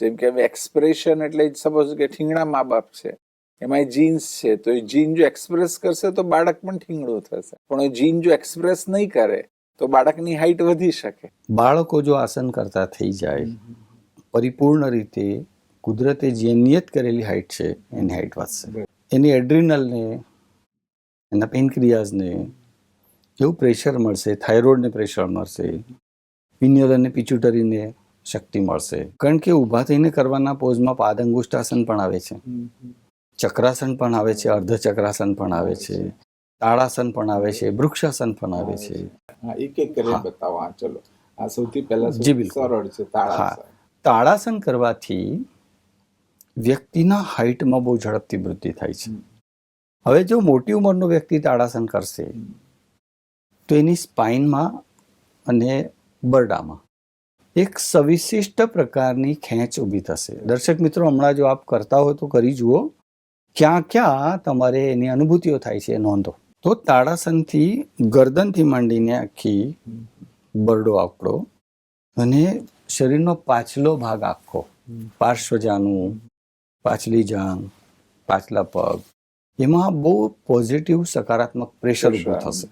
જેમ કે હવે એક્સપ્રેશન એટલે સપોઝ કે ઠીંગણા મા બાપ છે એમાં જીન્સ છે તો એ જીન જો એક્સપ્રેસ કરશે તો બાળક પણ ઠીંગણું થશે. પણ એ જીન જો એક્સપ્રેસ નહીં કરે તો બાળકની હાઈટ વધી શકે. બાળકો જો આસન કરતા થઈ જાય પરિપૂર્ણ રીતે કુદરતે જે નિયત કરેલી હાઈટ છે એની હાઈટ વધશે. એની એડ્રિનલને એના પેનક્રિયાઝને એવું પ્રેશર મળશે થાઇરોઇડને પ્રેશર મળશે પિન્યલ અને પિચ્યુટરીને શક્તિ મળશે. કારણ કે ઊભા થઈને કરવાના પોઝમાં પાદ અંગુષ્ટાસન પણ આવે છે. ચક્રાસન પણ આવે છે અર્ધ ચક્રાસન પણ આવે છે તાળાસન પણ આવે છે વૃક્ષાસન પણ આવે છે. હા એક એક કરીને બતાવો. હા ચલો. આ સૌથી પહેલા જી, બિલકુલ. સરળ છે તાળાસન. તાળાસન કરવાથી વ્યક્તિના હાઇટમાં બહુ ઝડપથી વૃદ્ધિ થાય છે. હવે જો મોટી ઉંમરનો વ્યક્તિ તાળાસન કરશે તો એની સ્પાઇનમાં અને બરડામાં એક સવિશિષ્ટ પ્રકારની ખેંચ ઊભી થશે. દર્શક મિત્રો હમણાં જો આપ કરતા હો તો કરી જુઓ. ક્યાં ક્યાં તમારે એની અનુભૂતિઓ થાય છે નોંધો. તો તાળાસનથી ગરદનથી માંડીને આખી બરડો આંકડો અને શરીરનો પાછલો ભાગ આખો. પાર્શ્વજાનું પાછલી જાંગ પાછલા પગ એમાં બહુ પોઝિટિવ સકારાત્મક પ્રેશર ઊભું થશે.